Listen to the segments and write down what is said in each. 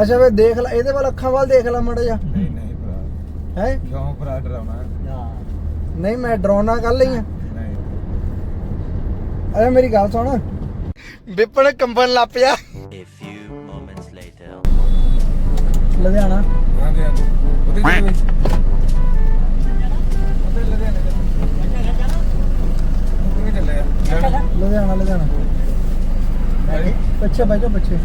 ਅੱਛਾ ਵੇ ਦੇਖ ਲੈ ਇਹਦੇ ਵੱਲ ਅੱਖਾਂ ਵੱਲ ਦੇਖ ਲੈ ਮੜਾ ਜਾ ਨਹੀਂ ਨਹੀਂ ਭਰਾ। ਹੈ? ਕਿਉਂ ਭਰਾ ਡਰਾਉਣਾ? ਨਹੀਂ ਮੈਂ ਡਰਾਉਣਾ ਕਰ ਲਈ ਆ। ਨਹੀਂ। ਅਰੇ ਮੇਰੀ ਗੱਲ ਸੁਣ। ਵਿਪਨ ਕੰਬਣ ਲੱਗ ਪਿਆ। A few moments later. Ludhiana. ਹਾਂਜੀ ਹਾਂਜੀ। ਉਹਦੇ ਉਹਦੇ ਲੁਧਿਆਣੇ ਲੁਧਿਆਣਾ ਲੁਧਿਆਣਾ। ਪਿੱਛੇ ਪਿੱਛੇ।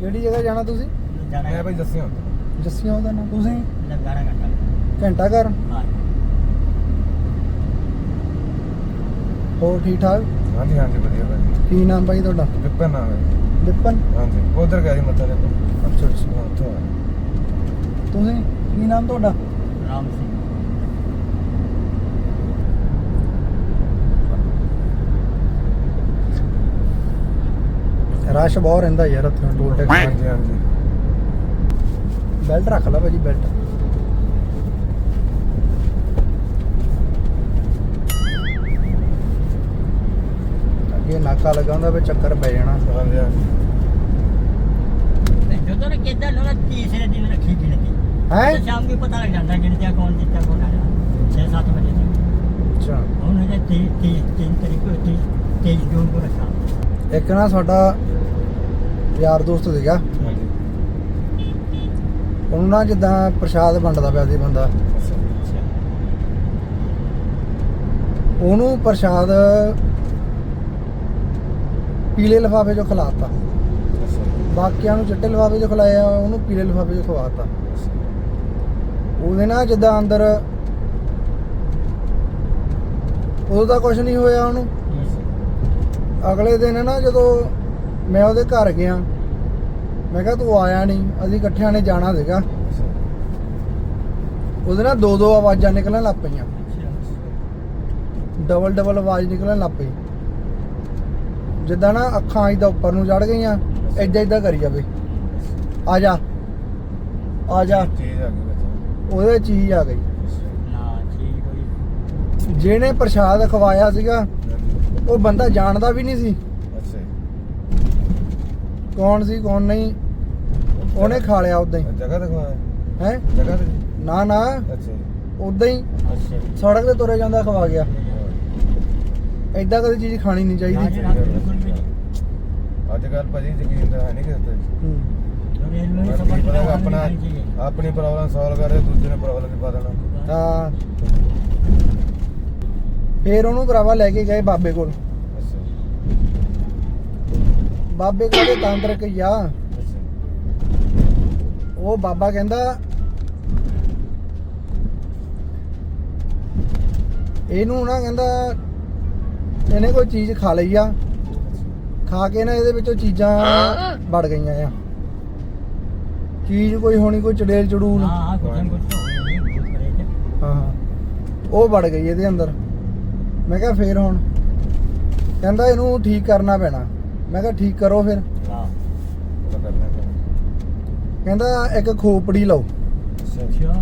ਕਿਹੜੀ ਜਗ੍ਹਾ ਜਾਣਾ ਤੁਸੀਂ? ਮੈਂ ਭਾਈ ਦੱਸਿਓ ਜੱਸੀਆਂ ਉਹਦਾ ਨਾਮ ਤੁਸੀਂ? ਘੰਟਾ। ਘਰ? ਹੋਰ ਠੀਕ ਠਾਕ ਹਾਂਜੀ ਹਾਂਜੀ ਵਧੀਆ ਭਾਈ। ਕੀ ਨਾਮ ਭਾਈ ਤੁਹਾਡਾ? ਵਿਪਨ ਆ ਵਿਪਨ? ਹਾਂਜੀ। ਉਧਰ ਗਿਆ ਜੀ ਮੱਥਾ ਦੇ ਅੱਛਾ ਅੱਛਾ। ਉੱਥੋਂ ਤੁਸੀਂ? ਕੀ ਨਾਮ ਤੁਹਾਡਾ? ਰਾਮ ਸਿੰਘ। ਰਸ਼ ਬਹੁਤ ਰਹਿੰਦਾ ਯਾਰ ਉੱਥੇ ਟੋਲ ਟੈਕਸ ਹਾਂਜੀ ਹਾਂਜੀ। ਬੈਲਟ ਰੱਖ ਲੈ ਭਾਜੀ ਬੈਲਟ ਅੱਗੇ ਨਾਕਾ ਲੱਗਾ ਹੁੰਦਾ ਵੀ ਚੱਕਰ ਪੈ ਜਾਣਾ। ਹਾਂਜੀ ਹਾਂਜੀ। ਜਦੋਂ ਨਾ ਕਿੱਦਾਂ ਲੋਣਾ ਤੀਸਰੇ ਦਿਨ ਰੱਖੀ ਗਿਣਤੀ ਹੈ? ਤੇ ਸ਼ਾਮ ਨੂੰ ਪਤਾ ਲੱਗ ਜਾਂਦਾ ਗਿਣਤੀਆਂ ਕੌਣ ਜਿੱਤਿਆ ਕੌਣ ਹਾਰਿਆ। 6-7 ਵਜੇ ਤੱਕ। ਅੱਛਾ। ਹੁਣ ਇਹਦੇ 30 30 ਤਿੰਨ ਤਰੀਕ ਨੂੰ 30 23 ਜੂਨ ਨੂੰ ਰੱਖਾ ਇੱਕ ਨਾ ਸਾਡਾ ਯਾਰ ਦੋਸਤ ਸੀਗਾ। ਹਾਂਜੀ। ਉਹਨੂੰ ਨਾ ਜਿੱਦਾਂ ਪ੍ਰਸ਼ਾਦ ਵੰਡਦਾ ਪਿਆ ਸੀ ਬੰਦਾ। ਉਹਨੂੰ ਪ੍ਰਸ਼ਾਦ ਪੀਲੇ ਲਿਫਾਫੇ 'ਚੋਂ ਖਿਲਾਤਾ। ਬਾਕੀਆਂ ਨੂੰ ਚਿੱਟੇ ਲਿਫਾਫੇ 'ਚ ਖਿਲਾਇਆ ਉਹਨੂੰ ਪੀਲੇ ਲਿਫਾਫੇ 'ਚ ਖਵਾਤਾ। ਉਹਦੇ ਨਾਲ ਜਿੱਦਾਂ ਅੰਦਰ ਤਾਂ ਕੁਝ ਨਹੀਂ ਹੋਇਆ ਉਹਨੂੰ। ਅਗਲੇ ਦਿਨ ਨਾ ਜਦੋਂ ਮੈਂ ਉਹਦੇ ਘਰ ਗਿਆ ਮੈਂ ਕਿਹਾ ਤੂੰ ਆਇਆ ਨਹੀਂ ਅਸੀਂ ਇਕੱਠਿਆਂ ਨੇ ਜਾਣਾ ਸੀਗਾ। ਉਹਦੇ ਨਾਲ ਦੋ ਦੋ ਆਵਾਜ਼ਾਂ ਨਿਕਲਣ ਲੱਗ ਪਈਆਂ। ਡਬਲ ਡਬਲ ਆਵਾਜ਼ ਨਿਕਲਣ ਲੱਗ ਪਈ। ਜਿੱਦਾਂ ਨਾ ਅੱਖਾਂ ਇਹਦਾ ਉੱਪਰ ਨੂੰ ਚੜ ਗਈਆਂ ਏਦਾਂ ਏਦਾਂ ਕਰੀ ਜਾਵੇ। ਆ ਜਾ ਆ ਜਾ। ਚੀਜ਼ ਆ ਗਈ ਵਿੱਚ। ਉਹਦੇ ਚੀਜ਼ ਆ ਗਈ। ਜਿਹਨੇ ਪ੍ਰਸ਼ਾਦ ਖਵਾਇਆ ਸੀਗਾ ਉਹ ਬੰਦਾ ਜਾਣਦਾ ਵੀ ਨਹੀਂ ਸੀ। ਕੌਣ ਸੀ ਕੌਣ ਨਹੀਂ ਉਹਨੇ ਖਾ ਲਿਆ ਉਦਾਂ ਹੀ। ਜਗ੍ਹਾ ਦਿਖਾਇਆ ਹੈ? ਜਗ੍ਹਾ ਤੇ। ਨਾ ਨਾ। ਅੱਛਾ। ਉਦਾਂ ਹੀ ਅੱਛਾ। ਸੜਕ ਤੇ ਤੁਰੇ ਜਾਂਦਾ ਖਵਾ ਗਿਆ। ਐਦਾਂ ਕਦੀ ਚੀਜ਼ ਖਾਣੀ ਨਹੀਂ ਚਾਹੀਦੀ। ਅੱਜ ਕੱਲ ਭਾਜੀ ਯਕੀਨ ਤਾਂ ਹੈ ਨਹੀਂ ਕਿਸੇ ਤੇ। ਹੂੰ। ਆਪਣਾ ਆਪਣੀ ਪ੍ਰੋਬਲਮ ਸੋਲਵ ਕਰੇ ਦੂਜੇ ਨੇ ਪ੍ਰੋਬਲਮ ਵੀ ਪਾ ਦੇਣਾ ਤਾਂ ਫੇਰ ਉਹਨੂੰ ਭਰਾਵਾ ਲੈ ਕੇ ਗਏ ਬਾਬੇ ਕੋਲ। ਬਾਬੇ ਕੋਲ ਦੇ ਤਾਂਤਰਿਕ ਅੱਛਾ ਉਹ ਬਾਬਾ ਕਹਿੰਦਾ ਇਹਨੂੰ ਨਾ ਕਹਿੰਦਾ ਇਹਨੇ ਕੋਈ ਚੀਜ਼ ਖਾ ਲਈ ਆ। ਖਾ ਕੇ ਨਾ ਇਹਦੇ ਵਿੱਚੋਂ ਚੀਜ਼ਾਂ ਵੜ ਗਈਆਂ ਆ। ਚੀਜ਼ ਕੋਈ ਹੋਣੀ ਕੋਈ ਚੜੇਲ ਚੜੂਲ। ਹਾਂ ਹਾਂ। ਉਹ ਵੜ ਗਈ ਇਹਦੇ ਅੰਦਰ। ਮੈਂ ਕਿਹਾ ਫੇਰ ਹੁਣ। ਕਹਿੰਦਾ ਇਹਨੂੰ ਠੀਕ ਕਰਨਾ ਪੈਣਾ। ਮੈਂ ਕਿਹਾ ਠੀਕ ਕਰੋ ਫਿਰ। ਕਰਨਾ। ਕਹਿੰਦਾ ਇੱਕ ਖੋਪੜੀ ਲਓ। ਅੱਛਾ।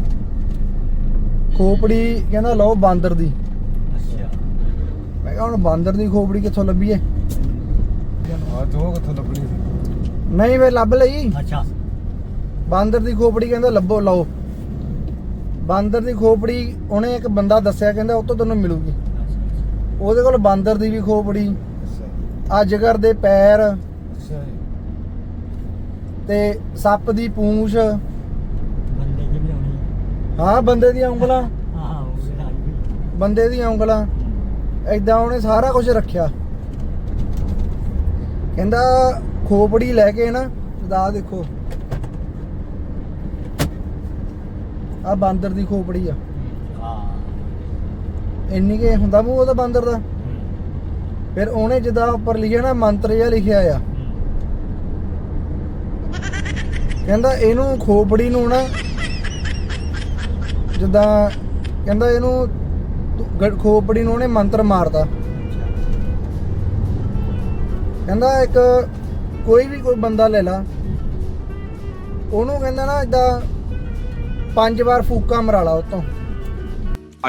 ਖੋਪੜੀ ਕਹਿੰਦਾ ਲਓ ਬਾਂਦਰ ਦੀ। ਅੱਛਾ। ਮੈਂ ਕਿਹਾ ਹੁਣ ਬਾਂਦਰ ਦੀ ਖੋਪੜੀ ਕਿੱਥੋਂ ਲੱਭੀਏ? ਆ ਤੋ ਕਿੱਥੋਂ ਲੱਭਣੀ ਸੀ? ਨਹੀਂ ਵੇ ਲੱਭ ਲਈ। ਅੱਛਾ। ਬਾਂਦਰ ਦੀ ਖੋਪੜੀ ਕਹਿੰਦਾ ਲੱਭੋ ਲਓ। ਬਾਂਦਰ ਦੀ ਖੋਪੜੀ ਉਹਨੇ ਇੱਕ ਬੰਦਾ ਦੱਸਿਆ ਕਹਿੰਦਾ ਉਹ ਤੋਂ ਤੈਨੂੰ ਮਿਲੂਗੀ। ਉਹਦੇ ਕੋਲ ਬਾਂਦਰ ਦੀ ਵੀ ਖੋਪੜੀ। ਅੱਛਾ ਅਜਗਰ ਦੇ ਪੈਰ ਅੱਛਾ ਜੀ। ਤੇ ਸੱਪ ਦੀ ਪੂੰਛ। ਬੰਦੇ ਦੀ ਵੀ ਹੋਣੀ ਹਾਂ ਬੰਦੇ ਦੀਆਂ ਉਂਗਲਾਂ। ਹਾਂ ਉਹ ਵੀ ਨਾਲ ਵੀ ਬੰਦੇ ਦੀਆਂ ਉਂਗਲਾਂ। ਐਦਾਂ ਉਹਨੇ ਸਾਰਾ ਕੁਝ ਰੱਖਿਆ। ਕਹਿੰਦਾ ਖੋਪੜੀ ਲੈ ਕੇ ਨਾ ਦਾ ਦੇਖੋ। ਆ ਬਾਂਦਰ ਦੀ ਖੋਪੜੀ ਆ। ਹਾਂ। ਇੰਨੀ ਕੇ ਹੁੰਦਾ ਮੂੰਹ ਉਹਦਾ ਬਾਂਦਰ ਦਾ? ਫਿਰ ਉਹਨੇ ਜਿੱਦਾਂ ਉੱਪਰ ਲਿਖਿਆ ਨਾ ਮੰਤਰ ਜਿਹਾ ਲਿਖਿਆ ਆ। ਕਹਿੰਦਾ ਇਹਨੂੰ ਖੋਪੜੀ ਨੂੰ ਨਾ ਜਿੱਦਾਂ ਕਹਿੰਦਾ ਇਹਨੂੰ ਖੋਪੜੀ ਨੂੰ ਉਹਨੇ ਮੰਤਰ ਮਾਰਦਾ ਕਹਿੰਦਾ ਇੱਕ ਕੋਈ ਵੀ ਕੋਈ ਬੰਦਾ ਲੈ ਲਾ। ਉਹਨੂੰ ਕਹਿੰਦਾ ਨਾ ਇਦਾਂ ਪੰਜ ਵਾਰ ਫੂਕਾ ਮਰਾ ਲਾ ਉਤੋਂ।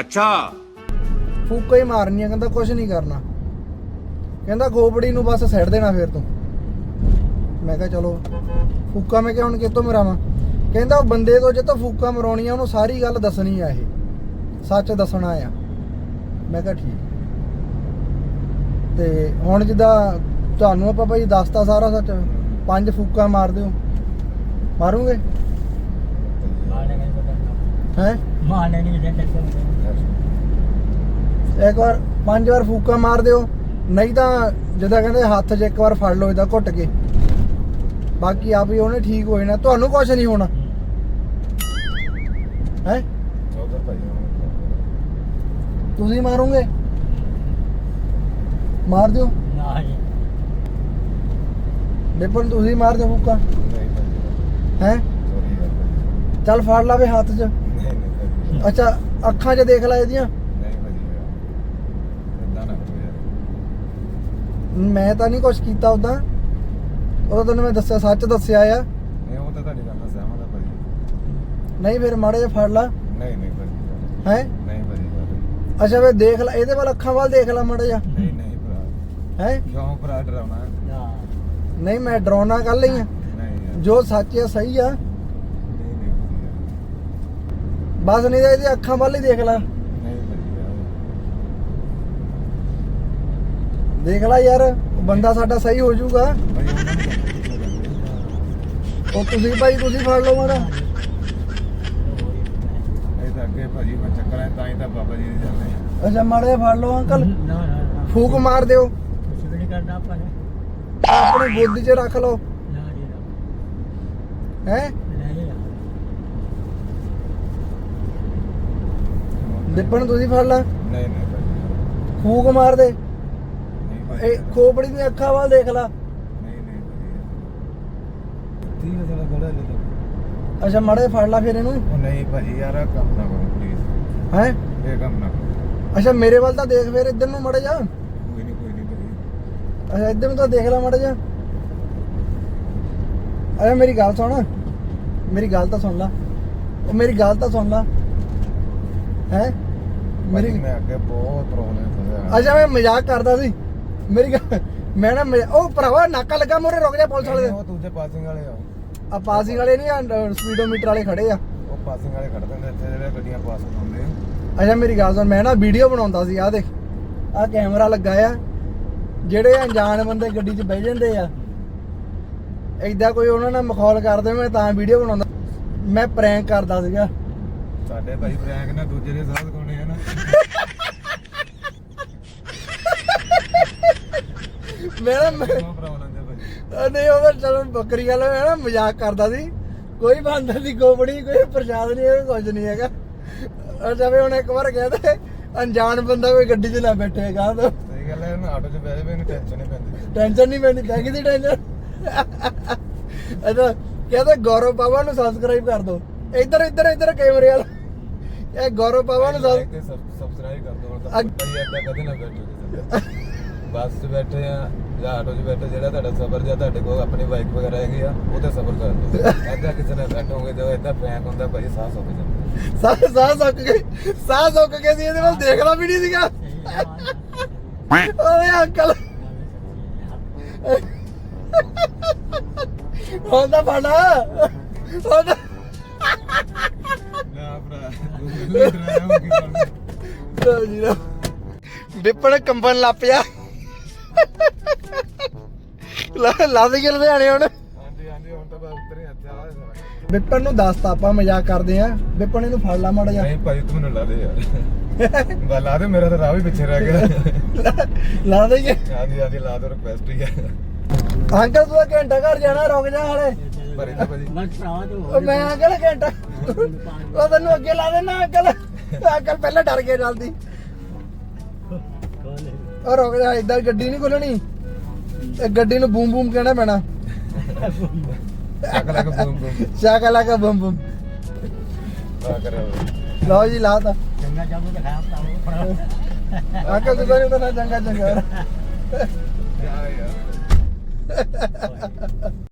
ਅੱਛਾ। ਫੂਕਾ ਹੀ ਮਾਰਨੀ ਆ ਕਹਿੰਦਾ ਕੁਝ ਨਹੀਂ ਕਰਨਾ। ਕਹਿੰਦਾ ਖੋਪੜੀ ਨੂੰ ਬਸ ਸੱਟ ਦੇਣਾ ਫਿਰ ਤੂੰ। ਮੈਂ ਕਿਹਾ ਚਲੋ ਫੂਕਾ ਮੈਂ ਕਿਹਾ ਹੁਣ ਕਿਤੋਂ ਮਰਾਵਾਂ? ਕਹਿੰਦਾ ਉਹ ਬੰਦੇ ਤੋਂ ਜੇ ਤੋਂ ਫੂਕਾ ਮਰਾਉਣੀ ਆ ਉਹਨੂੰ ਸਾਰੀ ਗੱਲ ਦੱਸਣੀ ਆ ਇਹ। ਸੱਚ ਦੱਸਣਾ ਆ। ਮੈਂ ਕਿਹਾ ਠੀਕ। ਤੇ ਹੁਣ ਜਿੱਦਾਂ ਤੁਹਾਨੂੰ ਆਪਾਂ ਭਾਈ ਦੱਸਤਾ ਸਾਰਾ ਸੱਚ ਪੰਜ ਫੂਕਾ ਮਾਰ ਦਿਓ। ਮਾਰੂਗੇ? ਹੈ? ਮਾਰਨੇ ਨਹੀਂ ਇੱਕ ਵਾਰ ਪੰਜ ਵਾਰ ਫੂਕਾ ਮਾਰ ਦਿਓ। ਨਹੀਂ ਤਾਂ ਜਿੱਦਾਂ ਕਹਿੰਦੇ ਹੱਥ 'ਚ ਇੱਕ ਵਾਰ ਫੜ ਲਓ ਇਹਦਾ ਘੁੱਟ ਕੇ। ਬਾਕੀ ਆਪ ਹੀ ਉਹਨੇ ਠੀਕ ਹੋ ਜਾਣਾ। ਤੁਹਾਨੂੰ ਕੁਝ ਨਹੀਂ ਹੋਣਾ। ਹੈ? ਤੁਸੀਂ ਮਾਰੋਗੇ? ਮਾਰ ਦਿਓ। ਨਾ ਜੀ ਵਿਪਨ ਤੁਸੀਂ ਮਾਰ ਦਿਓ ਫੂਕਾ। ਨਹੀਂ ਹੈ? ਚੱਲ ਫੜ ਲਾਵੇ ਹੱਥ 'ਚ। ਨਹੀਂ ਨਹੀਂ। ਅੱਛਾ ਅੱਖਾਂ 'ਚ ਦੇਖ ਲੈ ਇਹਦੀਆਂ ਨਹੀਂ ਭਾਈ ਇਦਾਂ ਨਾ ਕਰੋ ਯਾਰ ਮੈਂ ਤਾਂ ਨਹੀਂ ਕੁਝ ਕੀਤਾ ਉਦਾਂ ਉਹ ਤੈਨੂੰ ਮੈਂ ਦੱਸਿਆ ਸੱਚ ਦੱਸਿਆ ਆ। ਨਹੀਂ ਉਹ ਤਾਂ ਤੁਹਾਡੀ ਗੱਲ ਨਾਲ ਸਹਿਮਤ ਆ ਭਾਈ ਨਹੀਂ ਫਿਰ ਮਾੜੇ ਜਿਹਾ ਫੜ ਲਾ। ਨਹੀਂ ਨਹੀਂ ਭਾਈ ਹੈ? ਨਹੀਂ ਭਾਈ ਯਾਰ। ਅੱਛਾ ਵੇ ਦੇਖ ਲੈ ਇਹਦੇ ਵੱਲ ਅੱਖਾਂ ਵੱਲ ਦੇਖ ਲੈ ਮਾੜਾ ਜਿਹਾ। ਨਹੀਂ ਨਹੀਂ ਭਰਾ। ਹੈ? ਕਿਉਂ ਭਰਾ ਡਰਾਉਣਾ? ਨਹੀਂ ਮੈਂ ਡਰਾਉਣਾ ਕਰ ਲਈ ਆ। ਨਹੀਂ ਯਾਰ। ਜੋ ਸੱਚ ਹੈ ਸਹੀ ਆ। ਨਹੀਂ ਨਹੀਂ ਭਾਈ ਬਸ ਨਹੀਂ ਤਾਂ ਇਹਦੀ ਅੱਖਾਂ ਵੱਲ ਹੀ ਦੇਖ ਲੈ ਯਾਰ। ਨਹੀਂ ਭਾਈ ਯਾਰ ਦੇਖ ਲੈ ਯਾਰ ਬੰਦਾ ਸਾਡਾ ਸਹੀ ਹੋ ਜਾਊਗਾ। ਉਹ ਤੁਸੀਂ ਭਾਈ ਤੁਸੀਂ ਫੜ ਲਓ ਮਾੜਾ। ਇਹ ਤਾਂ ਅੱਗੇ ਭਾਜੀ ਮੈਂ ਚੱਕਰਾਂ ਤਾਂ ਹੀ ਤਾਂ ਬਾਬਾ ਜੀ ਦੇ ਜਾਂਦੇ ਆ ਅੱਛਾ ਮਾੜਾ ਫੜ ਲਓ ਅੰਕਲ। ਨਾ ਨਾ ਨਾ। ਫੂਕ ਮਾਰ ਦਿਓ। ਕੁਛ ਵੀ ਨਹੀਂ ਕਰਨਾ ਆਪਾਂ ਨੇ। ਆਪਣੀ ਬੁੱਧੀ 'ਚ ਰੱਖ ਲਓ। ਨਾ ਜੀ ਨਾ। ਹੈ? ਨਹੀਂ ਨਾ। ਦਿਪਣ ਤੁਸੀਂ ਫੜ ਲੈ। ਨਹੀਂ ਨਹੀਂ ਭਾਜੀ। ਫੂਕ ਮਾਰ ਦੇ। ਇਹ ਖੋਪੜੀ ਦੀਆਂ ਅੱਖਾਂ ਵੱਲ ਦੇਖ ਲੈ। ਨਹੀਂ ਨਹੀਂ ਭਾਜੀ ਠੀਕ ਹੈ ਚਲੋ ਖੜਾ ਲੈ ਲਓ ਅੱਛਾ ਮਾੜਾ ਫੜ ਲੈ ਫਿਰ ਇਹਨੂੰ। ਉਹ ਨਹੀਂ ਭਾਜੀ ਯਾਰ ਆਹ ਕੰਮ ਨਾ ਕਰੋ ਪਲੀਜ਼ ਹੈ? ਇਹ ਕੰਮ ਨਾ ਕਰੋ। ਅੱਛਾ ਮੇਰੇ ਵੱਲ ਤਾਂ ਦੇਖ ਫਿਰ ਇੱਧਰ ਨੂੰ ਮਾੜਾ ਜਿਹਾ। ਕੋਈ ਨਹੀਂ ਕੋਈ ਨਹੀਂ ਭਾਜੀ। ਅੱਛਾ ਇੱਧਰ ਨੂੰ ਤਾਂ ਦੇਖ ਲੈ ਮਾੜਾ ਜਿਹਾ। ਅਰੇ ਮੇਰੀ ਗੱਲ ਸੁਣ। ਮੇਰੀ ਗੱਲ ਤਾਂ ਸੁਣ ਲੈ। ਉਹ ਮੇਰੀ ਗੱਲ ਤਾਂ ਸੁਣ ਲੈ। ਹੈ? ਮੇਰੀ ਮੇਰੀ ਮੈਂ ਅੱਗੇ ਬਹੁਤ ਪ੍ਰੋਬਲਮ ਫਸਿਆ। ਅੱਛਾ ਮੈਂ ਮਜ਼ਾਕ ਕਰਦਾ ਸੀ। ਮੇਰੀ ਗੱਲ ਮੈਂ ਨਾ ਉਹ ਭਰਾਵਾ ਨਾਕਾ ਲੱਗਾ ਮੋਰੇ ਰੁਕ ਜਾ ਪੁਲਿਸ ਵਾਲੇ ਉਹ ਦੂਜੇ ਪਾਸਿੰਗ ਵਾਲੇ ਆ। ਆ ਪਾਸਿੰਗ ਵਾਲੇ ਨਹੀਂ ਸਪੀਡੋਮੀਟਰ ਵਾਲੇ ਖੜੇ ਆ। ਉਹ ਪਾਸਿੰਗ ਵਾਲੇ ਖੜਦੇ ਨੇ ਇੱਥੇ ਜਿਹੜੇ ਗੱਡੀਆਂ ਪਾਸ ਹੁੰਦੇ ਆ ਅੱਛਾ ਮੇਰੀ ਗੱਲ ਸੁਣ ਮੈਂ ਨਾ ਵੀਡੀਓ ਬਣਾਉਂਦਾ ਸੀ ਆ ਦੇਖ। ਆ ਕੈਮਰਾ ਲੱਗਾ ਆ। ਜਿਹੜੇ ਅਣਜਾਣ ਬੰਦੇ ਗੱਡੀ 'ਚ ਬਹਿ ਜਾਂਦੇ ਆ ਐਦਾਂ ਕੋਈ ਉਹਨਾਂ ਨਾਲ ਮਖੌਲ ਕਰਦੇ ਮੈਂ ਤਾਂ ਵੀਡੀਓ ਬਣਾਉਂਦਾ। ਮੈਂ ਪ੍ਰੈਂਕ ਕਰਦਾ ਸੀਗਾ। ਸਾਡੇ ਭਾਈ ਬ੍ਰੈਂਕ ਨਾਲ ਦੂਜੇ ਦੇ ਸਾਥ ਕੋਣੇ ਆ ਨਾ। ਮੈਂ ਨਾ ਮੈਂ- ਉਹ ਦੇ ਨਹੀਂ ਚਲੋ ਬੱਕਰੀ ਗੱਲ ਮੈਂ ਨਾ ਮਜ਼ਾਕ ਕਰਦਾ ਸੀ। ਕੋਈ ਬੰਦਾ ਦੀ ਗੋਬੜੀ ਕੋਈ ਪ੍ਰਸ਼ਾਦ ਨਹੀਂ ਹੈ ਕੁਝ ਨਹੀਂ ਹੈਗਾ। ਅੱਛਾ ਵੀ ਹੁਣ ਇੱਕ ਵਾਰ ਕਹਿੰਦੇ ਅਣਜਾਣ ਬੰਦਾ ਕੋਈ ਗੱਡੀ 'ਚ ਨਾ ਬੈਠੇ ਗਾਂ ਤੋਂ। ਸਹੀ ਗੱਲ ਹੈ ਨਾ ਆਟੋ 'ਚ ਬਹਿ ਜਾਵੇ ਇਹਨੂੰ ਟੈਨਸ਼ਨ ਨਹੀਂ ਪੈਂਦੀ। ਟੈਨਸ਼ਨ ਨਹੀਂ ਪੈਂਦੀ ਪੈ ਗਈ ਦੀ ਟੈਨਸ਼ਨ ਅੱਛਾ ਕਹਿੰਦੇ ਗੌਰਵ ਪਾਵਾ ਨੂੰ ਸਬਸਕ੍ਰਾਈਬ ਕਰ ਦਿਓ ਇੱਧਰ ਇੱਧਰ ਇੱਧਰ ਕੈਮਰੇ ਵਾਲਾ। ਇਹ ਗੌਰਵ ਪਾਵਾ ਨੂੰ ਸਬ- ਸਬਸਕ੍ਰਾਈਬ ਕਰ ਦਿਓ ਹੁਣ ਤਾਂ ਅੱਗ- ਭਾਈ ਏਦਾਂ ਕਦੇ ਨਾ ਬੈਠੋ। ਕਿਸੇ ਦੇ। ਬੱਸ 'ਚ ਬੈਠੇ ਆ। ਜਾਂ ਆਟੋ 'ਚ ਬੈਠੇ ਜਿਹੜਾ ਤੁਹਾਡਾ ਸਫ਼ਰ ਜਾਂ ਤੁਹਾਡੇ ਕੋਲ ਆਪਣੀ ਬਾਈਕ ਵਗੈਰਾ ਹੈਗੀ ਆ ਉਹ ਤੇ ਸਫ਼ਰ ਕਰ ਦਿਓ ਏਦਾਂ ਕਿਸੇ ਨਾਲ ਬੈਠੋਗੇ ਜਦੋਂ ਏਦਾਂ ਪ੍ਰੈਂਕ ਹੁੰਦਾ ਭਾਈ ਸਾਹ ਸੁੱਕ ਜਾਂਦਾ ਸਾਹ ਸਾਹ ਸੁੱਕ ਗਏ ਸਾਹ ਸੁੱਕ ਗਏ ਸੀ ਇਹਦੇ ਵੱਲ ਦੇਖਦਾ ਵੀ ਨਹੀਂ ਸੀਗਾ। ਓਏ ਅੰਕਲ। ਹੁੰਦਾ ਫੜਾ ਹੁੰਦਾ ਨਾ ਭਰਾ ਦੂਜੇ ਡਰਾਇਆ ਕੀ ਕਰਨਾ? ਲਓ ਜੀ ਲਓ। ਵਿਪਨ ਕੰਬਨ ਲੱਪਿਆ ਲਾ ਲਾ ਦੇ ਕੇ ਲੁਧਿਆਣੇ ਹੁਣ? ਹਾਂਜੀ ਹਾਂਜੀ ਹੁਣ ਤਾਂ ਬਸ ਉਤਰੇ ਇੱਥੇ ਆ ਸਾਰਾ ਵਿਪਨ ਨੂੰ ਦੱਸਤਾ ਆਪਾਂ ਮਜ਼ਾਕ ਕਰਦੇ ਆ ਵਿਪਨ ਇਹਨੂੰ ਫੜ ਲਾ ਮਾੜਾ ਜਿਹਾ। ਨਹੀਂ ਭਾਈ ਤੂੰ ਮੈਨੂੰ ਲਾ ਦੇ ਯਾਰ। ਬਾ ਲਾ ਦੇ ਮੇਰਾ ਤਾਂ ਰਾਹ ਵੀ ਪਿੱਛੇ ਰਹਿ ਗਿਆ। ਲਾ ਦੇਈਏ ਹਾਂਜੀ ਹਾਂਜੀ ਲਾ ਦੋ ਰਿਕਵੈਸਟ ਹੀ ਹੈ ਅੰਕਲ ਤੂੰ ਘੰਟਾ ਘਰ ਜਾਣਾ ਰੁਕ ਜਾ ਹਲੇ। ਭਰੇ ਤਾਂ ਭਾਜੀ ਮੈਂ ਭਰਾ ਤੋਂ ਉਹ ਮੈਂ ਅੰਕਲ ਘੰਟਾ ਉਹ ਤੈਨੂੰ ਅੱਗੇ ਲਾ ਦੇਣਾ ਅੰਕਲ। ਅੰਕਲ ਪਹਿਲਾਂ ਡਰ ਕੇ ਚੱਲਦੀ ਉਹ ਰੁਕ ਜਾ ਇਦਾਂ ਗੱਡੀ ਨਹੀਂ ਖੋਲਣੀ। ਇਹ ਗੱਡੀ ਨੂੰ ਬੂਮ ਬੂਮ ਕਹਿਣਾ ਪੈਣਾ। ਚੱਕ ਲੈ ਕੇ boom boom. Shaka laka boom ਲਓ ਜੀ ਲਾਤਾ ਚੰਗਾ ਜਾਬੂ ਤਾਂ ਖਾਇਆ ਤੂੰ ਤਾਂ ਨਹੀਂ ਤਾਂ ਚੰਗਾ ਚੰਗਾ। ਯਾਰ ਯਾਰ।